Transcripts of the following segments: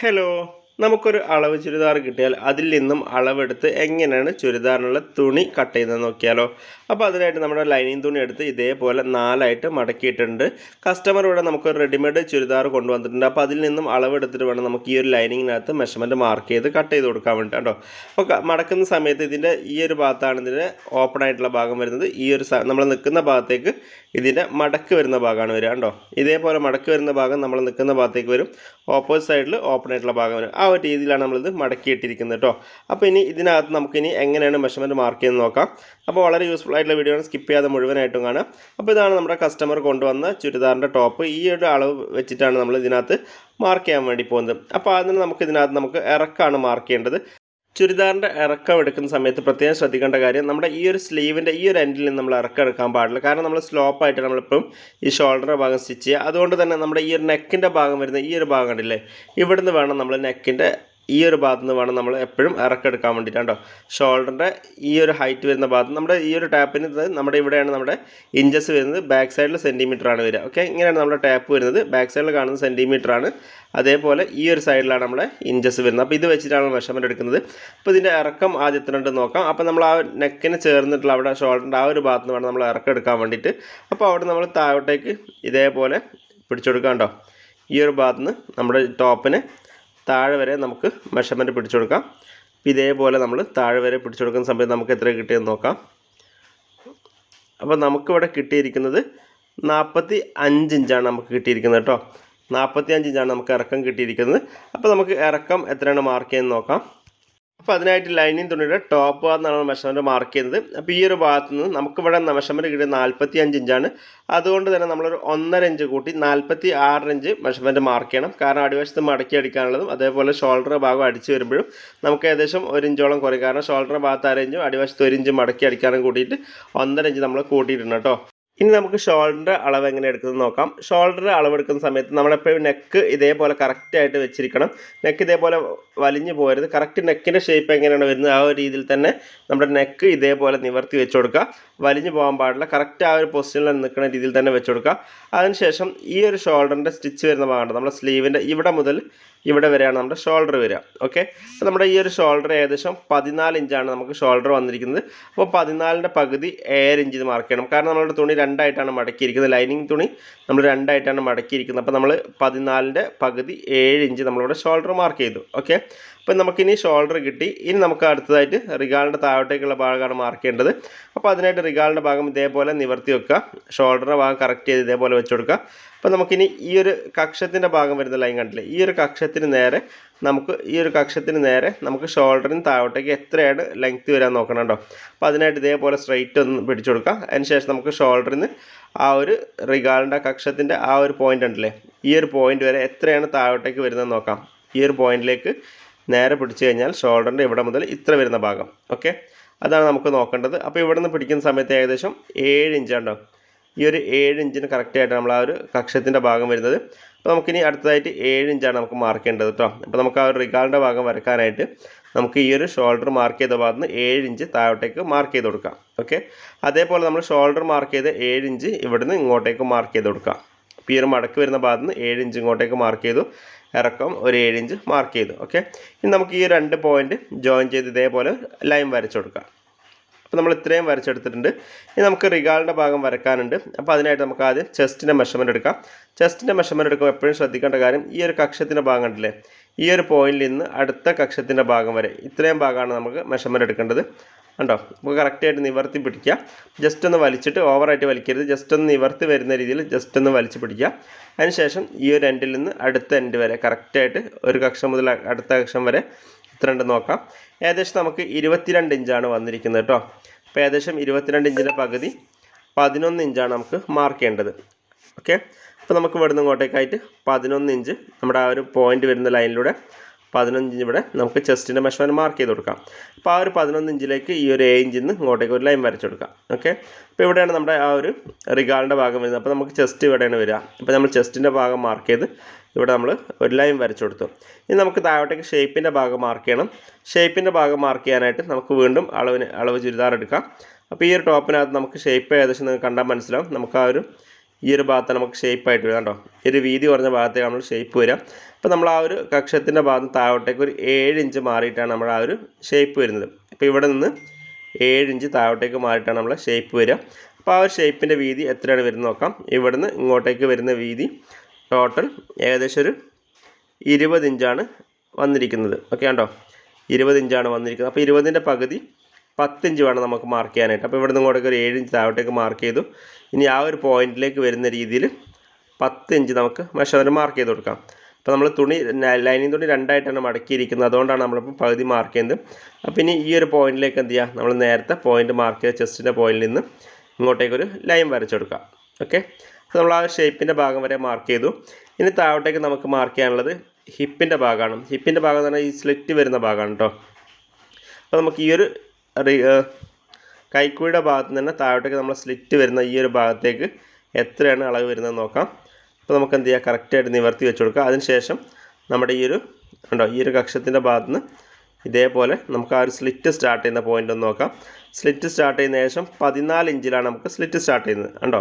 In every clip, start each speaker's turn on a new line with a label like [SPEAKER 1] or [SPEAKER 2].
[SPEAKER 1] Hello. നമുക്കൊരു അളവ് ചുരിദാർ കിട്ടിയാൽ അതിൽ നിന്നും അളവെടുത്ത് എങ്ങനെയാണ് ചുരിദാറിനുള്ള തുണി കട്ട് ചെയ്യുന്നത് നോക്കിയാലോ. അപ്പോൾ അതിനായിട്ട് നമ്മുടെ ലൈനിങ് തുണി എടുത്ത് ഇതേപോലെ നാലായിട്ട് മടക്കിയിട്ടുണ്ട്. കസ്റ്റമർ ഇവിടെ നമുക്കൊരു റെഡിമെയ്ഡ് ചുരിദാർ കൊണ്ടുവന്നിട്ടുണ്ട്. അപ്പോൾ അതിൽ നിന്നും അളവെടുത്തിട്ട് വേണം നമുക്ക് ഈ ഒരു ലൈനിങ്ങിനകത്ത് മെഷർമെന്റ് മാർക്ക് ചെയ്ത് കട്ട് ചെയ്ത് കൊടുക്കാൻ വേണ്ടി കേട്ടോ. അപ്പോൾ മടക്കുന്ന സമയത്ത് ഇതിന്റെ ഈ ഒരു ഭാഗത്താണ് ഇതിന്റെ ഓപ്പൺ ആയിട്ടുള്ള ഭാഗം വരുന്നത്. ഈ ഒരു നമ്മൾ നിൽക്കുന്ന ഭാഗത്തേക്ക് ഇതിന്റെ മടക്ക് വരുന്ന ഭാഗമാണ് വരിക കേട്ടോ. ഇതേപോലെ മടക്ക് വരുന്ന ഭാഗം നമ്മൾ നിൽക്കുന്ന ഭാഗത്തേക്ക് വരും. ഓപ്പോസിറ്റ് സൈഡിൽ ഓപ്പൺ ആയിട്ടുള്ള ഭാഗം വരും. ഒരു രീതിയിലാണ് നമ്മളിത് മടക്കിയിട്ടിരിക്കുന്നത് കേട്ടോ അപ്പോൾ ഇനി ഇതിനകത്ത് നമുക്കിനി എങ്ങനെയാണ് മെഷർമെന്റ് മാർക്ക് ചെയ്യുന്നത് നോക്കാം. അപ്പോൾ വളരെ യൂസ്ഫുൾ ആയിട്ടുള്ള വീഡിയോ ആണ്. സ്കിപ്പ് ചെയ്യാതെ മുഴുവനായിട്ടും കാണാം അപ്പോൾ ഇതാണ് നമ്മുടെ കസ്റ്റമർ കൊണ്ടുവന്ന ചുരിദാറിന്റെ ടോപ്പ് ഈ ഒരു അളവ് വെച്ചിട്ടാണ് നമ്മൾ ഇതിനകത്ത് മാർക്ക് ചെയ്യാൻ വേണ്ടി പോകുന്നത്. അപ്പോൾ അതിന് നമുക്ക് ഇതിനകത്ത് നമുക്ക് ഇറക്കാണ് മാർക്ക് ചെയ്യേണ്ടത്. ചുരിദാറിന്റെ ഇറക്കം എടുക്കുന്ന സമയത്ത് പ്രത്യേകം ശ്രദ്ധിക്കേണ്ട കാര്യം നമ്മുടെ ഈ ഒരു സ്ലീവിന്റെ ഈ ഒരു എൻഡിൽ നിന്ന് നമ്മൾ ഇറക്കം എടുക്കാൻ പാടില്ല. കാരണം നമ്മൾ സ്ലോപ്പ് ആയിട്ട് നമ്മളിപ്പം ഈ ഷോൾഡറിന്റെ ഭാഗം സ്റ്റിച്ച് ചെയ്യുക. അതുകൊണ്ട് തന്നെ നമ്മുടെ ഈ ഒരു നെക്കിന്റെ ഭാഗം വരുന്ന ഈ ഒരു ഭാഗം കണ്ടില്ലേ? ഇവിടുന്ന് വേണം നമ്മൾ നെക്കിന്റെ ഈ ഒരു ഭാഗത്ത് നിന്ന് വേണം നമ്മൾ എപ്പോഴും ഇറക്കെടുക്കാൻ വേണ്ടിയിട്ട് കേട്ടോ ഷോൾഡറിന്റെ ഈ ഒരു ഹൈറ്റ് വരുന്ന ഭാഗത്ത് നമ്മുടെ ഈ ഒരു ടാപ്പിന് നമ്മുടെ ഇവിടെയാണ് നമ്മുടെ ഇഞ്ചസ് വരുന്നത്. ബാക്ക് സൈഡിൽ സെന്റിമീറ്റർ ആണ് വരിക. ഓക്കെ ഇങ്ങനെയാണ് നമ്മുടെ ടാപ്പ് വരുന്നത്. ബാക്ക് സൈഡിൽ കാണുന്നത് സെന്റിമീറ്റർ ആണ്. അതേപോലെ ഈ ഒരു സൈഡിലാണ് നമ്മുടെ ഇഞ്ചസ് വരുന്നത്. അപ്പോൾ ഇത് വെച്ചിട്ടാണ് മെഷർമെന്റ് എടുക്കുന്നത്. അപ്പോൾ ഇതിന്റെ ഇറക്കം ആദ്യത്തിനുണ്ട് നോക്കാം. അപ്പോൾ നമ്മൾ ആ നെക്കിന് ചേർന്നിട്ടുള്ള അവിടെ ഷോൾഡറിന്റെ ആ ഒരു ഭാഗത്ത് നിന്ന് വേണം നമ്മൾ ഇറക്കം എടുക്കാൻ വേണ്ടിയിട്ട്. അപ്പോൾ അവിടെ നമ്മൾ താഴോട്ടേക്ക് ഇതേപോലെ പിടിച്ചെടുക്കാം കേട്ടോ ഈ ഒരു ഭാഗത്ത് നിന്ന് നമ്മുടെ ടോപ്പിന് താഴെ വരെ നമുക്ക് മെഷർമെന്റ് പിടിച്ചു കൊടുക്കാം. അപ്പോൾ ഇതേപോലെ നമ്മൾ താഴെ വരെ പിടിച്ചു കൊടുക്കുന്ന സമയത്ത് നമുക്ക് എത്ര കിട്ടിയെന്ന് നോക്കാം. അപ്പോൾ നമുക്കിവിടെ കിട്ടിയിരിക്കുന്നത് നാൽപ്പത്തി അഞ്ച് ഇഞ്ചാണ് നമുക്ക് കിട്ടിയിരിക്കുന്നത് കേട്ടോ. നാൽപ്പത്തി അഞ്ച് ഇഞ്ചാണ് നമുക്ക് ഇറക്കം കിട്ടിയിരിക്കുന്നത്. അപ്പോൾ നമുക്ക് ഇറക്കം എത്രയാണ് മാർക്ക് ചെയ്യുന്നത് നോക്കാം. അപ്പോൾ അതിനായിട്ട് ലൈനിങ് തുണിയുടെ ടോപ്പ് ഭാഗത്താണ് മെഷർമെന്റ് മാർക്ക് ചെയ്യുന്നത്. അപ്പോൾ ഈ ഒരു ഭാഗത്ത് നിന്ന് നമുക്കിവിടെ മെഷർമെന്റ് കിട്ടിയത് നാൽപ്പത്തി അഞ്ച് ഇഞ്ചാണ് അതുകൊണ്ട് തന്നെ നമ്മളൊരു ഒന്നര ഇഞ്ച് കൂട്ടി നാൽപ്പത്തി ആറ് ഇഞ്ച് മെഷർമെന്റ് മാർക്ക് ചെയ്യണം. കാരണം അടിവശത്ത് മടക്കി അടിക്കാനുള്ളതും അതേപോലെ ഷോൾഡർ ഭാഗം അടിച്ച് വരുമ്പോഴും നമുക്ക് ഏകദേശം ഒരു ഇഞ്ചോളം കുറയും. കാരണം ഷോൾഡർ ഭാഗത്ത് അര ഇഞ്ചും അടിവശത്ത് ഒരു ഇഞ്ച് മടക്കി അടിക്കാനും കൂട്ടിയിട്ട് ഒന്നര ഇഞ്ച് നമ്മൾ കൂട്ടിയിട്ടുണ്ട് കേട്ടോ ഇനി നമുക്ക് ഷോൾഡറിന്റെ അളവ് എങ്ങനെ എടുക്കുന്നത് നോക്കാം. ഷോൾഡർ അളവ് എടുക്കുന്ന സമയത്ത് നമ്മളെപ്പോഴും നെക്ക് ഇതേപോലെ കറക്റ്റായിട്ട് വെച്ചിരിക്കണം. നെക്ക് ഇതേപോലെ വലിഞ്ഞു പോകരുത് കറക്റ്റ് നെക്കിന്റെ ഷേപ്പ് എങ്ങനെയാണ് വരുന്നത്? ആ ഒരു രീതിയിൽ തന്നെ നമ്മുടെ നെക്ക് ഇതേപോലെ നിവർത്തി വെച്ച് കൊടുക്കുക. വലിഞ്ഞു പോകാൻ പാടില്ല. കറക്റ്റ് ആ ഒരു പൊസിഷനിൽ നിൽക്കുന്ന രീതിയിൽ തന്നെ വെച്ച് കൊടുക്കുക. അതിനുശേഷം ഈ ഒരു ഷോൾഡറിന്റെ സ്റ്റിച്ച് വരുന്ന ഭാഗമാണ് നമ്മുടെ സ്ലീവിന്റെ ഇവിടെ മുതൽ ഇവിടെ വരെയാണ് നമ്മുടെ ഷോൾഡർ വരിക. ഓക്കെ അപ്പോൾ നമ്മുടെ ഈ ഒരു ഷോൾഡർ ഏകദേശം പതിനാല് ഇഞ്ചാണ് നമുക്ക് ഷോൾഡർ വന്നിരിക്കുന്നത്. അപ്പോൾ പതിനാലിന്റെ പകുതി ഏഴ് ഇഞ്ച് മാർക്ക് ചെയ്യണം. കാരണം നമ്മളുടെ തുണി രണ്ടായിട്ടാണ് മടക്കിയിരിക്കുന്നത്. ലൈനിങ് തുണി നമ്മൾ രണ്ടായിട്ടാണ് മടക്കിയിരിക്കുന്നത്. അപ്പോൾ നമ്മൾ പതിനാലിന്റെ പകുതി ഏഴ് ഇഞ്ച് നമ്മളിവിടെ ഷോൾഡർ മാർക്ക് ചെയ്തു. ഓക്കെ അപ്പോൾ നമുക്കിനി ഷോൾഡർ കിട്ടി. ഇനി നമുക്ക് അടുത്തതായിട്ട് റിഗാളിന്റെ താഴോട്ടേക്കുള്ള ഭാഗമാണ് മാർക്ക് ചെയ്യേണ്ടത്. അപ്പോൾ അതിനായിട്ട് റിഗാളിന്റെ ഭാഗം ഇതേപോലെ നിവർത്തി വെക്കുക. ഷോൾഡറിന്റെ ഭാഗം കറക്റ്റ് ചെയ്ത് ഇതേപോലെ വെച്ച് കൊടുക്കുക. അപ്പോൾ നമുക്കിനി ഈ ഒരു കക്ഷത്തിന്റെ ഭാഗം വരുന്ന ലൈൻ കണ്ടില്ലേ? ഈ ഒരു കക്ഷത്തിന് നേരെ നമുക്ക് ഈ ഒരു കക്ഷത്തിന് നേരെ നമുക്ക് ഷോൾഡറിന് താഴോട്ടേക്ക് എത്രയാണ് ലെങ്ത് വരാൻ നോക്കണം കേട്ടോ. അപ്പോൾ അതിനായിട്ട് ഇതേപോലെ സ്ട്രൈറ്റ് ഒന്ന് പിടിച്ചു കൊടുക്കുക. അതിനുശേഷം നമുക്ക് ഷോൾഡറിന് ആ ഒരു റിഗാളിന്റെ കക്ഷത്തിന്റെ ആ ഒരു പോയിന്റ് ഉണ്ടല്ലേ? ഈ ഒരു പോയിന്റ് വരെ എത്രയാണ് താഴോട്ടേക്ക് വരുന്നത് നോക്കാം. ഈ ഒരു പോയിന്റിലേക്ക് നേരെ പിടിച്ചു കഴിഞ്ഞാൽ ഷോൾഡറിന്റെ ഇവിടെ മുതൽ ഇത്ര വരുന്ന ഭാഗം. ഓക്കെ? അതാണ് നമുക്ക് നോക്കേണ്ടത്. അപ്പോൾ ഇവിടെ നിന്ന് പിടിക്കുന്ന സമയത്ത് ഏകദേശം ഏഴ് ഇഞ്ചാണ്ടോ ഈ ഒരു ഏഴ് ഇഞ്ചിന് കറക്റ്റായിട്ട് നമ്മൾ ആ ഒരു കക്ഷത്തിന്റെ ഭാഗം വരുന്നത്. അപ്പോൾ നമുക്കിനി അടുത്തതായിട്ട് ഏഴ് ഇഞ്ചാണ് നമുക്ക് മാർക്ക് ചെയ്യേണ്ടത് കേട്ടോ അപ്പോൾ നമുക്ക് ആ ഒരു റിഗാളിന്റെ ഭാഗം വരക്കാനായിട്ട് നമുക്ക് ഈ ഒരു ഷോൾഡർ മാർക്ക് ചെയ്ത ഭാഗത്ത് നിന്ന് ഏഴ് ഇഞ്ച് താഴോട്ടേക്ക് മാർക്ക് ചെയ്ത് കൊടുക്കാം. ഓക്കെ? അതേപോലെ നമ്മൾ ഷോൾഡർ മാർക്ക് ചെയ്ത ഏഴ് ഇഞ്ച് ഇവിടുന്ന് ഇങ്ങോട്ടേക്ക് മാർക്ക് ചെയ്ത് കൊടുക്കാം. അപ്പോൾ ഈ ഒരു മടക്ക് വരുന്ന ഭാഗത്ത് നിന്ന് ഏഴ് ഇഞ്ച് ഇങ്ങോട്ടേക്ക് മാർക്ക് ചെയ്തു. ഇറക്കം ഒരു ഏഴ് ഇഞ്ച് മാർക്ക് ചെയ്തു ഓക്കെ ഇനി നമുക്ക് ഈ രണ്ട് പോയിന്റ് ജോയിൻ ചെയ്ത് ഇതേപോലെ ലൈൻ വരച്ചു കൊടുക്കാം. അപ്പോൾ നമ്മൾ ഇത്രയും വരച്ചെടുത്തിട്ടുണ്ട്. ഇനി നമുക്ക് റിഗാളിന്റെ ഭാഗം വരക്കാനുണ്ട് അപ്പോൾ അതിനായിട്ട് നമുക്ക് ആദ്യം ചെസ്റ്റിന്റെ മെഷർമെന്റ് എടുക്കാം. ചെസ്റ്റിന്റെ മെഷർമെന്റ് എടുക്കുമ്പോൾ എപ്പോഴും ശ്രദ്ധിക്കേണ്ട കാര്യം ഈ ഒരു കക്ഷത്തിന്റെ ഭാഗം ഉണ്ടല്ലേ ഈ ഒരു പോയിന്റിൽ നിന്ന് അടുത്ത കക്ഷത്തിന്റെ ഭാഗം വരെ ഇത്രയും ഭാഗമാണ് നമുക്ക് മെഷർമെന്റ് എടുക്കേണ്ടത്. കണ്ടോ? നമുക്ക് കറക്റ്റായിട്ട് നിവർത്തി പിടിക്കുക. ജസ്റ്റ് ഒന്ന് വലിച്ചിട്ട് ഓവറായിട്ട് വലിക്കരുത്. ജസ്റ്റ് ഒന്ന് നിവർത്തി വരുന്ന രീതിയിൽ ജസ്റ്റ് ഒന്ന് വലിച്ചു പിടിക്കുക. അതിനുശേഷം ഈ ഒരു എൻഡിൽ നിന്ന് അടുത്ത എൻഡ് വരെ കറക്റ്റായിട്ട് ഒരു കക്ഷം മുതൽ അടുത്ത കക്ഷം വരെ ഇത്ര ഉണ്ട് നോക്കാം. ഏകദേശം നമുക്ക് ഇരുപത്തിരണ്ട് ഇഞ്ചാണ് വന്നിരിക്കുന്നത് കേട്ടോ. അപ്പോൾ ഏകദേശം ഇരുപത്തിരണ്ട് ഇഞ്ചിന്റെ പകുതി പതിനൊന്ന് ഇഞ്ചാണ് നമുക്ക് മാർക്ക് ചെയ്യേണ്ടത്. ഓക്കെ അപ്പോൾ നമുക്ക് ഇവിടുന്ന് ഇങ്ങോട്ടേക്കായിട്ട് പതിനൊന്ന് ഇഞ്ച് നമ്മുടെ ആ ഒരു പോയിന്റ് വരുന്ന ലൈനിലൂടെ പതിനൊന്ന് ഇഞ്ച് ഇവിടെ നമുക്ക് ചെസ്റ്റിന്റെ മെഷർമെന്റ് മാർക്ക് ചെയ്ത് കൊടുക്കാം. അപ്പോൾ ആ ഒരു പതിനൊന്ന് ഇഞ്ചിലേക്ക് ഈ ഒരു ഏഴ് ഇഞ്ചിൽ നിന്ന് ഇങ്ങോട്ടേക്ക് ഒരു ലൈൻ വരച്ചു കൊടുക്കാം. ഓക്കെ അപ്പോൾ ഇവിടെയാണ് നമ്മുടെ ആ ഒരു റിഗാളിന്റെ ഭാഗം വരുന്നത്. അപ്പോൾ നമുക്ക് ചെസ്റ്റ് ഇവിടെയാണ് വരിക. അപ്പോൾ നമ്മൾ ചെസ്റ്റിന്റെ ഭാഗം മാർക്ക് ചെയ്ത് ഇവിടെ നമ്മൾ ഒരു ലൈൻ വരച്ചു കൊടുത്തു. ഇനി നമുക്ക് താഴോട്ടേക്ക് ഷേപ്പിന്റെ ഭാഗം മാർക്ക് ചെയ്യണം. ഷേപ്പിന്റെ ഭാഗം മാർക്ക് ചെയ്യാനായിട്ട് നമുക്ക് വീണ്ടും അളവിന് അളവ് ചുരിദാർ എടുക്കാം. അപ്പോൾ ഈ ഒരു ടോപ്പിനകത്ത് നമുക്ക് ഷേപ്പ് ഏകദേശം കണ്ടാൽ മനസ്സിലാവും. നമുക്ക് ആ ഒരു ഈ ഒരു ഭാഗത്ത് നമുക്ക് ഷേപ്പായിട്ട് വരാം കേട്ടോ. ഈ ഒരു വീതി കുറഞ്ഞ ഭാഗത്തേക്ക് നമ്മൾ ഷേപ്പ് വരാം. അപ്പോൾ നമ്മൾ ആ ഒരു കക്ഷത്തിന്റെ ഭാഗത്ത് താഴോട്ടേക്ക് ഒരു ഏഴ് ഇഞ്ച് മാറിയിട്ടാണ് നമ്മൾ ആ ഒരു ഷേപ്പ് വരുന്നത്. അപ്പോൾ ഇവിടെ നിന്ന് ഏഴ് ഇഞ്ച് താഴോട്ടേക്ക് മാറിയിട്ടാണ് നമ്മൾ ഷേപ്പ് വരിക. അപ്പോൾ ആ ഒരു ഷേപ്പിന്റെ വീതി എത്രയാണ് വരുന്നത് നോക്കാം. ഇവിടുന്ന് ഇങ്ങോട്ടേക്ക് വരുന്ന വീതി ടോട്ടൽ ഏകദേശം ഒരു ഇരുപത് ഇഞ്ചാണ് വന്നിരിക്കുന്നത്. ഓക്കെ കണ്ടോ? ഇരുപത് ഇഞ്ചാണ് വന്നിരിക്കുന്നത്. അപ്പോൾ ഇരുപതിന്റെ പകുതി പത്തിഞ്ച് വേണം നമുക്ക് മാർക്ക് ചെയ്യാനായിട്ട്. അപ്പോൾ ഇവിടുന്ന് ഇങ്ങോട്ടേക്ക് ഒരു ഏഴ് ഇഞ്ച് താഴോട്ടേക്ക് മാർക്ക് ചെയ്തു. ഇനി ആ ഒരു പോയിന്റിലേക്ക് വരുന്ന രീതിയിൽ പത്ത് ഇഞ്ച് നമുക്ക് മെഷറിന് മാർക്ക് ചെയ്ത് കൊടുക്കാം. അപ്പോൾ നമ്മൾ തുണി ലൈനിങ് തുണി രണ്ടായിട്ടാണ് മടക്കിയിരിക്കുന്നത്. അതുകൊണ്ടാണ് നമ്മളിപ്പോൾ പകുതി മാർക്ക് ചെയ്യുന്നത്. അപ്പോൾ ഇനി ഈ ഒരു പോയിന്റിലേക്ക് എന്ത് ചെയ്യുക നമ്മൾ നേരത്തെ പോയിന്റ് മാർക്ക് ചെയ്ത ചെസ്റ്റിന്റെ പോയിന്റിൽ നിന്ന് ഇങ്ങോട്ടേക്ക് ഒരു ലൈൻ വരച്ചെടുക്കാം ഓക്കെ അപ്പോൾ നമ്മൾ ആ ഷേപ്പിന്റെ ഭാഗം വരെ മാർക്ക് ചെയ്തു. ഇനി താഴോട്ടേക്ക് നമുക്ക് മാർക്ക് ചെയ്യാനുള്ളത് ഹിപ്പിന്റെ ഭാഗമാണ്. ഹിപ്പിന്റെ ഭാഗം എന്ന് പറഞ്ഞാൽ ഈ സ്ലിറ്റ് വരുന്ന ഭാഗമാണ് കേട്ടോ അപ്പോൾ നമുക്ക് ഈ ഒരു കൈക്കുഴിയുടെ ഭാഗത്ത് നിന്ന് തന്നെ താഴോട്ടേക്ക് നമ്മൾ സ്ലിറ്റ് വരുന്ന ഈ ഒരു ഭാഗത്തേക്ക് എത്രയാണ് അളവ് വരുന്നത് നോക്കാം. അപ്പോൾ നമുക്ക് എന്ത് ചെയ്യാം? കറക്റ്റായിട്ട് നിവർത്തി വെച്ച് കൊടുക്കുക അതിനുശേഷം നമ്മുടെ ഈ ഒരു ഉണ്ടോ ഈ ഒരു കക്ഷത്തിന്റെ ഭാഗത്ത് നിന്ന് ഇതേപോലെ നമുക്ക് ആ ഒരു സ്ലിറ്റ് സ്റ്റാർട്ട് ചെയ്യുന്ന പോയിന്റ് ഒന്ന് നോക്കാം. സ്ലിറ്റ് സ്റ്റാർട്ട് ചെയ്യുന്ന ശേഷം പതിനാല് ഇഞ്ചിലാണ് നമുക്ക് സ്ലിറ്റ് സ്റ്റാർട്ട് ചെയ്യുന്നത്. കണ്ടോ?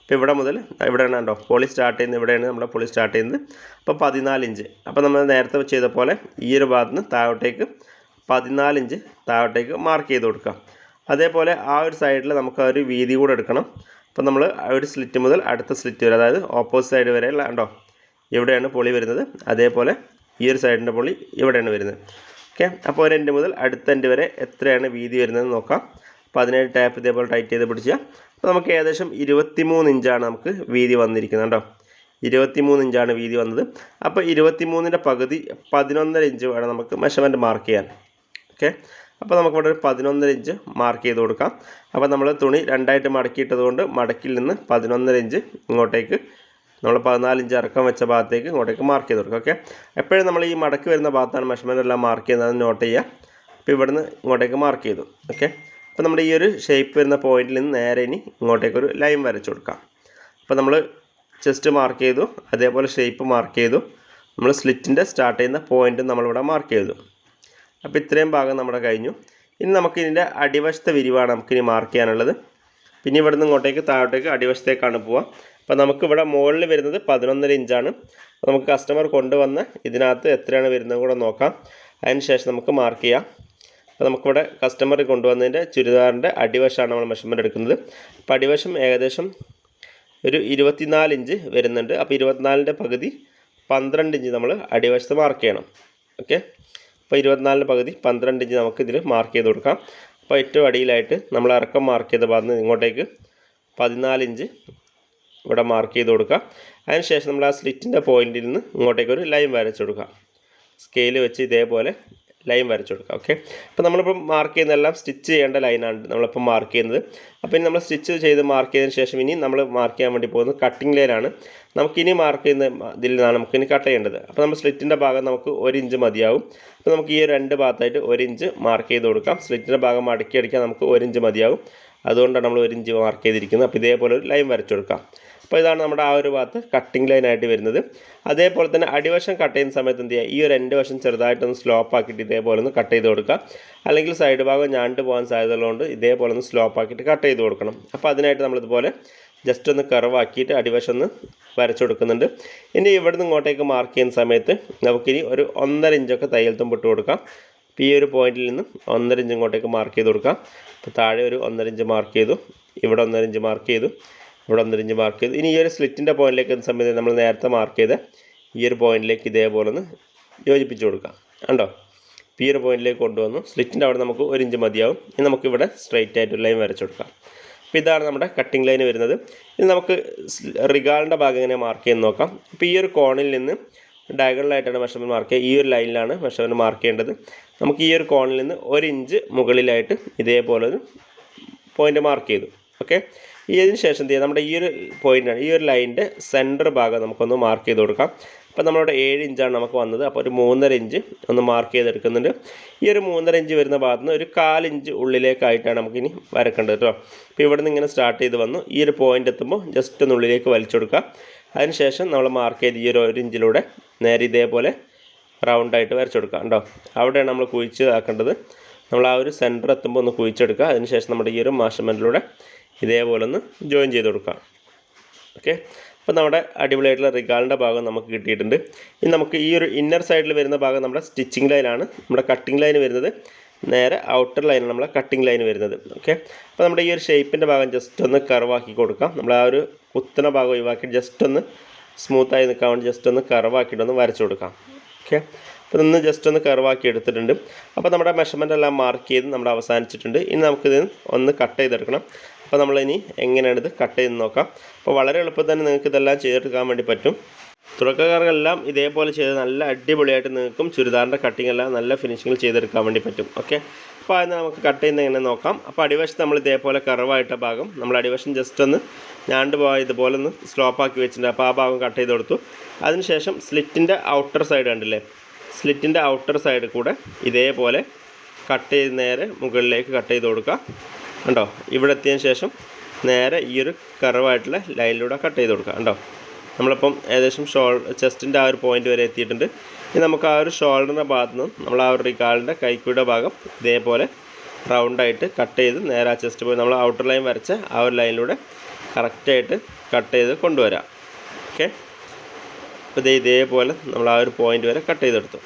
[SPEAKER 1] അപ്പോൾ ഇവിടെ മുതൽ ഇവിടെയാണ് കണ്ടോ പൊളി സ്റ്റാർട്ട് ചെയ്യുന്നത്. ഇവിടെയാണ് നമ്മുടെ പൊളി സ്റ്റാർട്ട് ചെയ്യുന്നത്. അപ്പോൾ പതിനാല് ഇഞ്ച്. അപ്പോൾ നമ്മൾ നേരത്തെ ചെയ്ത പോലെ ഈ ഒരു ഭാഗത്ത് നിന്ന് താഴോട്ടേക്ക് പതിനാല് ഇഞ്ച് താഴോട്ടേക്ക് മാർക്ക് ചെയ്ത് കൊടുക്കാം. അതേപോലെ ആ ഒരു സൈഡിൽ നമുക്ക് ആ ഒരു വീതി കൂടെ എടുക്കണം. അപ്പോൾ നമ്മൾ ആ ഒരു സ്ലിറ്റ് മുതൽ അടുത്ത സ്ലിറ്റ് വരെ അതായത് ഓപ്പോസിറ്റ് സൈഡ് വരെ ഉള്ള കണ്ടോ? ഇവിടെയാണ് പൊളി വരുന്നത്? അതേപോലെ ഈ ഒരു സൈഡിന്റെ പൊളി ഇവിടെയാണ് വരുന്നത്. ഓക്കെ അപ്പോൾ ഒരു എൻഡ് മുതൽ അടുത്ത എൻഡ് വരെ എത്രയാണ് വീതി വരുന്നത് നോക്കാം. അപ്പോൾ അതിനായിട്ട് ടാപ്പ് ഇതേപോലെ ടൈറ്റ് ചെയ്ത് പിടിക്കുക അപ്പോൾ നമുക്ക് ഏകദേശം ഇരുപത്തിമൂന്ന് ഇഞ്ചാണ് നമുക്ക് വീതി വന്നിരിക്കുന്നത് കേട്ടോ ഇരുപത്തിമൂന്ന് ഇഞ്ചാണ് വീതി വന്നത്. അപ്പോൾ ഇരുപത്തിമൂന്നിന്റെ പകുതി പതിനൊന്നര ഇഞ്ച് വേണം നമുക്ക് മെഷർമെന്റ് മാർക്ക് ചെയ്യാൻ. ഓക്കെ അപ്പോൾ നമുക്കിവിടെ ഒരു പതിനൊന്നര ഇഞ്ച് മാർക്ക് ചെയ്ത് കൊടുക്കാം. അപ്പോൾ നമ്മൾ തുണി രണ്ടായിട്ട് മടക്കിയിട്ടത് കൊണ്ട് മടക്കിൽ നിന്ന് പതിനൊന്നര ഇഞ്ച് ഇങ്ങോട്ടേക്ക് നമ്മൾ പതിനാലിഞ്ച് ഇറക്കം വെച്ച ഭാഗത്തേക്ക് ഇങ്ങോട്ടേക്ക് മാർക്ക് ചെയ്ത് കൊടുക്കുക ഓക്കെ എപ്പോഴും നമ്മൾ ഈ മടക്ക് വരുന്ന ഭാഗത്താണ് മെഷർമെന്റ് എല്ലാം മാർക്ക് ചെയ്യുന്നത്. നോട്ട് ചെയ്യുക. അപ്പോൾ ഇവിടുന്ന് ഇങ്ങോട്ടേക്ക് മാർക്ക് ചെയ്തു. ഓക്കെ അപ്പോൾ നമ്മുടെ ഈ ഒരു ഷേപ്പ് വരുന്ന പോയിന്റിൽ നിന്ന് നേരെ ഇനി ഇങ്ങോട്ടേക്ക് ഒരു ലൈൻ വരച്ചു കൊടുക്കാം. അപ്പോൾ നമ്മൾ ചെസ്റ്റ് മാർക്ക് ചെയ്തു. അതേപോലെ ഷേപ്പ് മാർക്ക് ചെയ്തു. നമ്മൾ സ്ലിറ്റിന്റെ സ്റ്റാർട്ട് ചെയ്യുന്ന പോയിന്റ് നമ്മളിവിടെ മാർക്ക് ചെയ്തു. അപ്പോൾ ഇത്രയും ഭാഗം നമ്മുടെ കഴിഞ്ഞു. ഇനി നമുക്ക് ഇതിന്റെ അടിവശത്തെ വിരിവാണ് നമുക്കിനി മാർക്ക് ചെയ്യാനുള്ളത്. പിന്നെ ഇവിടെ നിന്ന് ഇങ്ങോട്ടേക്ക് താഴോട്ടേക്ക് അടിവശത്തേക്കാണ് പോവുക. അപ്പോൾ നമുക്ക് ഇവിടെ മുകളിൽ വരുന്നത് പതിനൊന്നര ഇഞ്ചാണ് നമുക്ക് കസ്റ്റമർ കൊണ്ടുവന്ന് ഇതിനകത്ത് എത്രയാണ് വരുന്നത് കൂടെ നോക്കാം. അതിന് ശേഷം നമുക്ക് മാർക്ക് ചെയ്യാം. അപ്പോൾ നമുക്കിവിടെ കസ്റ്റമർ കൊണ്ടുവന്നതിന്റെ ചുരിദാറിന്റെ അടിവശമാണ് നമ്മൾ മെഷർമെന്റ് എടുക്കുന്നത്. അപ്പോൾ അടിവശം ഏകദേശം ഒരു ഇരുപത്തിനാല് ഇഞ്ച് വരുന്നുണ്ട്. അപ്പോൾ ഇരുപത്തിനാലിന്റെ പകുതി പന്ത്രണ്ട് ഇഞ്ച് നമ്മൾ അടിവശത്ത് മാർക്ക് ചെയ്യണം. ഓക്കെ അപ്പോൾ ഇരുപത്തിനാലിന്റെ പകുതി പന്ത്രണ്ട് ഇഞ്ച് നമുക്ക് ഇതിൽ മാർക്ക് ചെയ്ത് കൊടുക്കാം. അപ്പോൾ ഏറ്റവും അടിയിലായിട്ട് നമ്മൾ ഇറക്കം മാർക്ക് ചെയ്ത ഭാഗത്ത് ഇങ്ങോട്ടേക്ക് പതിനാല് ഇഞ്ച് ഇവിടെ മാർക്ക് ചെയ്ത് കൊടുക്കുക അതിനുശേഷം നമ്മൾ ആ സ്ലിറ്റിന്റെ പോയിന്റിൽ നിന്ന് ഇങ്ങോട്ടേക്ക് ഒരു ലൈൻ വരച്ച് കൊടുക്കാം. സ്കെയിൽ വെച്ച് ഇതേപോലെ ലൈൻ വരച്ചു കൊടുക്കുക ഓക്കെ അപ്പോൾ നമ്മളിപ്പോൾ മാർക്ക് ചെയ്യുന്നതെല്ലാം സ്റ്റിച്ച് ചെയ്യേണ്ട ലൈനാണ് നമ്മളിപ്പോൾ മാർക്ക് ചെയ്യുന്നത്. അപ്പോൾ ഇനി നമ്മൾ സ്റ്റിച്ച് ചെയ്ത് മാർക്ക് ചെയ്തതിന് ശേഷം ഇനി നമ്മൾ മാർക്ക് ചെയ്യാൻ വേണ്ടി പോകുന്നത് കട്ടിംഗ് ലൈനാണ് നമുക്കിനി മാർക്ക് ചെയ്യുന്ന ഇതിൽ നിന്നാണ് നമുക്കിനി കട്ട് ചെയ്യേണ്ടത്. അപ്പോൾ നമ്മൾ സ്ലിറ്റിന്റെ ഭാഗം നമുക്ക് ഒരു ഇഞ്ച് മതിയാവും. അപ്പോൾ നമുക്ക് ഈ രണ്ട് ഭാഗത്തായിട്ട് ഒരു ഇഞ്ച് മാർക്ക് ചെയ്ത് കൊടുക്കാം. സ്ലിറ്റിന്റെ ഭാഗം മടക്കി അടിക്കാൻ നമുക്ക് ഒരു ഇഞ്ച് മതിയാവും. അതുകൊണ്ടാണ് നമ്മൾ ഒരു ഇഞ്ച് മാർക്ക് ചെയ്തിരിക്കുന്നത്. അപ്പോൾ ഇതേപോലെ ഒരു ലൈൻ വരച്ചു കൊടുക്കാം. അപ്പോൾ ഇതാണ് നമ്മുടെ ആ ഒരു ഭാഗത്ത് കട്ടിംഗ് ലൈനായിട്ട് വരുന്നത്. അതേപോലെ തന്നെ അടിവശം കട്ട് ചെയ്യുന്ന സമയത്ത് എന്ത് ചെയ്യുക? ഈ ഒരു രണ്ട് വശം ചെറുതായിട്ടൊന്ന് സ്ലോപ്പ് ആക്കിയിട്ട് ഇതേപോലെ ഒന്ന് കട്ട് ചെയ്ത് കൊടുക്കുക. അല്ലെങ്കിൽ സൈഡ് ഭാഗം ഞാണ്ട് പോകാൻ സാധ്യതയുള്ളതുകൊണ്ട് ഇതേപോലെ ഒന്ന് സ്ലോപ്പ് ആക്കിയിട്ട് കട്ട് ചെയ്ത് കൊടുക്കണം. അപ്പോൾ അതിനായിട്ട് നമ്മളിതുപോലെ ജസ്റ്റ് ഒന്ന് കറവാക്കിയിട്ട് അടിവശം ഒന്ന് വരച്ചു കൊടുക്കുന്നുണ്ട്. ഇനി ഇവിടെ നിന്ന് ഇങ്ങോട്ടേക്ക് മാർക്ക് ചെയ്യുന്ന സമയത്ത് നമുക്കിനി ഒരു ഒന്നര ഇഞ്ചൊക്കെ തയ്യൽ തുമ്പിട്ട് കൊടുക്കാം. ഈ ഒരു പോയിന്റിൽ നിന്ന് ഒന്നര ഇഞ്ച് ഇങ്ങോട്ടേക്ക് മാർക്ക് ചെയ്ത് കൊടുക്കാം. അപ്പോൾ താഴെ ഒരു ഒന്നര ഇഞ്ച് മാർക്ക് ചെയ്തു. ഇവിടെ ഒന്നര ഇഞ്ച് മാർക്ക് ചെയ്തു. ഇവിടെ ഒന്നര മാർക്ക് ചെയ്ത്. ഇനി ഈ ഒരു സ്ലിറ്റിന്റെ പോയിന്റിലേക്ക് എത്തുന്ന സമയത്ത് നമ്മൾ നേരത്തെ മാർക്ക് ചെയ്ത ഈ ഒരു പോയിന്റിലേക്ക് ഇതേപോലെ ഒന്ന് യോജിപ്പിച്ച് കൊടുക്കാം. കണ്ടോ? ഈ ഒരു പോയിന്റിലേക്ക് കൊണ്ടുവന്നു. സ്ലിറ്റിന്റെ അവിടെ നമുക്ക് ഒരു ഇഞ്ച് മതിയാവും. ഇനി നമുക്കിവിടെ സ്ട്രെയിറ്റ് ആയിട്ട് ലൈൻ വരച്ചു കൊടുക്കാം. അപ്പോൾ ഇതാണ് നമ്മുടെ കട്ടിംഗ് ലൈൻ വരുന്നത്. ഇനി നമുക്ക് റിഗാളിന്റെ ഭാഗം ഇങ്ങനെ മാർക്ക് ചെയ്ത് നോക്കാം. അപ്പോൾ ഈ ഒരു കോണിൽ നിന്ന് ഡയഗണലായിട്ടാണ് മെഷർമെന്റ് മാർക്ക് ചെയ്യുക. ഈ ഒരു ലൈനിലാണ് മെഷർമെന്റ് മാർക്ക് ചെയ്യേണ്ടത്. നമുക്ക് ഈ ഒരു കോണിൽ നിന്ന് ഒരു ഇഞ്ച് മുകളിലായിട്ട് ഇതേപോലെ ഒരു പോയിന്റ് മാർക്ക് ചെയ്തു. ഓക്കെ ഇതിന് ശേഷം എന്ത് നമ്മുടെ ഈ ഒരു പോയിന്റാണ് ഈ ഒരു ലൈനിന്റെ സെന്റർ ഭാഗം നമുക്കൊന്ന് മാർക്ക് ചെയ്ത് കൊടുക്കാം. അപ്പോൾ നമ്മളിവിടെ ഏഴ് ഇഞ്ചാണ് നമുക്ക് വന്നത്. അപ്പോൾ ഒരു മൂന്നര ഇഞ്ച് ഒന്ന് മാർക്ക് ചെയ്തെടുക്കുന്നുണ്ട്. ഈ ഒരു മൂന്നര ഇഞ്ച് വരുന്ന ഭാഗത്ത് നിന്ന് ഒരു കാലിഞ്ച് ഉള്ളിലേക്കായിട്ടാണ് നമുക്കിനി വരക്കേണ്ടത് കേട്ടോ. അപ്പോൾ ഇവിടെ നിന്ന് ഇങ്ങനെ സ്റ്റാർട്ട് ചെയ്ത് വന്നു. ഈ ഒരു പോയിന്റ് എത്തുമ്പോൾ ജസ്റ്റ് ഒന്ന് ഉള്ളിലേക്ക് വലിച്ചു കൊടുക്കുക. അതിനുശേഷം നമ്മൾ മാർക്ക് ചെയ്ത് ഈ ഒരു ഒരു ഇഞ്ചിലൂടെ നേരെ ഇതേപോലെ റൗണ്ടായിട്ട് വരച്ചു കൊടുക്കുക കേട്ടോ. അവിടെയാണ് നമ്മൾ കുഴിച്ച് ആക്കേണ്ടത് നമ്മൾ ആ ഒരു സെന്റർ എത്തുമ്പോൾ ഒന്ന് കുഴിച്ചെടുക്കുക. അതിനുശേഷം നമ്മുടെ ഈ ഒരു മാഷമെന്റിലൂടെ ഇതേപോലെ ഒന്ന് ജോയിൻ ചെയ്ത് കൊടുക്കാം. ഓക്കെ അപ്പോൾ നമ്മുടെ അടിപൊളിയായിട്ടുള്ള റിഗാളിന്റെ ഭാഗം നമുക്ക് കിട്ടിയിട്ടുണ്ട്. ഇനി നമുക്ക് ഈ ഒരു ഇന്നർ സൈഡിൽ വരുന്ന ഭാഗം നമ്മുടെ സ്റ്റിച്ചിങ് ലൈനാണ് നമ്മുടെ കട്ടിങ് ലൈൻ വരുന്നത്. നേരെ ഔട്ടർ ലൈനാണ് നമ്മളെ കട്ടിങ് ലൈൻ വരുന്നത്. ഓക്കെ അപ്പോൾ നമ്മുടെ ഈ ഒരു ഷേപ്പിന്റെ ഭാഗം ജസ്റ്റ് ഒന്ന് കർവാക്കി കൊടുക്കാം. നമ്മൾ ആ ഒരു കുത്തണ ഭാഗം ഒഴിവാക്കി ജസ്റ്റ് ഒന്ന് സ്മൂത്തായി നിൽക്കാൻ വേണ്ടി ജസ്റ്റ് ഒന്ന് കർവാക്കിയിട്ട് ഒന്ന് വരച്ചു കൊടുക്കാം. ഓക്കെ അപ്പോൾ ഇതൊന്ന് ജസ്റ്റ് ഒന്ന് കർവാക്കി എടുത്തിട്ടുണ്ട്. അപ്പോൾ നമ്മുടെ മെഷർമെന്റ് എല്ലാം മാർക്ക് ചെയ്ത് നമ്മൾ അവസാനിച്ചിട്ടുണ്ട്. ഇനി നമുക്കിത് ഒന്ന് കട്ട് ചെയ്തെടുക്കണം. അപ്പോൾ നമ്മളിനി എങ്ങനെയാണ് ഇത് കട്ട് ചെയ്ത് നോക്കാം. അപ്പോൾ വളരെ എളുപ്പത്തിൽ തന്നെ നിങ്ങൾക്ക് ഇതെല്ലാം ചെയ്തെടുക്കാൻ വേണ്ടി പറ്റും. തുടക്കക്കാർക്കെല്ലാം ഇതേപോലെ ചെയ്ത് നല്ല അടിപൊളിയായിട്ട് നിങ്ങൾക്കും ചുരിദാറിന്റെ കട്ടിംഗ് എല്ലാം നല്ല ഫിനിഷിങ്ങിൽ ചെയ്തെടുക്കാൻ വേണ്ടി പറ്റും. ഓക്കെ അപ്പോൾ അതിന് നമുക്ക് കട്ട് ചെയ്യുന്ന എങ്ങനെ നോക്കാം. അപ്പോൾ അടിവശം നമ്മൾ ഇതേപോലെ കറവായിട്ട ഭാഗം നമ്മൾ അടിവശം ജസ്റ്റ് ഒന്ന് ഞാണ്ട് പോയ ഇതുപോലെ ഒന്ന് സ്ലോപ്പാക്കി വെച്ചിട്ടുണ്ട്. അപ്പോൾ ആ ഭാഗം കട്ട് ചെയ്ത് കൊടുത്തു. അതിനുശേഷം സ്ലിറ്റിന്റെ ഔട്ടർ സൈഡ് കണ്ടില്ലേ? സ്ലിറ്റിന്റെ ഔട്ടർ സൈഡ് കൂടെ ഇതേപോലെ കട്ട് ചെയ്ത് നേരെ മുകളിലേക്ക് കട്ട് ചെയ്ത് കൊടുക്കുക. കണ്ടോ? ഇവിടെ എത്തിയതിന് ശേഷം നേരെ ഈ ഒരു കറവായിട്ടുള്ള ലൈനിലൂടെ കട്ട് ചെയ്ത് കൊടുക്കുക കണ്ടോ? നമ്മളിപ്പം ഏകദേശം ഷോൾ ചെസ്റ്റിന്റെ ആ ഒരു പോയിന്റ് വരെ എത്തിയിട്ടുണ്ട്. ഇനി നമുക്ക് ആ ഒരു ഷോൾഡറിന്റെ ഭാഗത്ത് നിന്ന് നമ്മൾ ആ ഒരു റിക്കാളിന്റെ കൈക്കൂടെ ഭാഗം ഇതേപോലെ റൗണ്ടായിട്ട് കട്ട് ചെയ്ത് നേരെ ആ ചെസ്റ്റ് പോയി നമ്മൾ ഔട്ടർ ലൈൻ വരച്ച ആ ഒരു ലൈനിലൂടെ കറക്റ്റായിട്ട് കട്ട് ചെയ്ത് കൊണ്ടുവരാം. ഓക്കെ അപ്പോൾ ഇതേ ഇതേപോലെ നമ്മൾ ആ ഒരു പോയിന്റ് വരെ കട്ട് ചെയ്തെടുത്തു.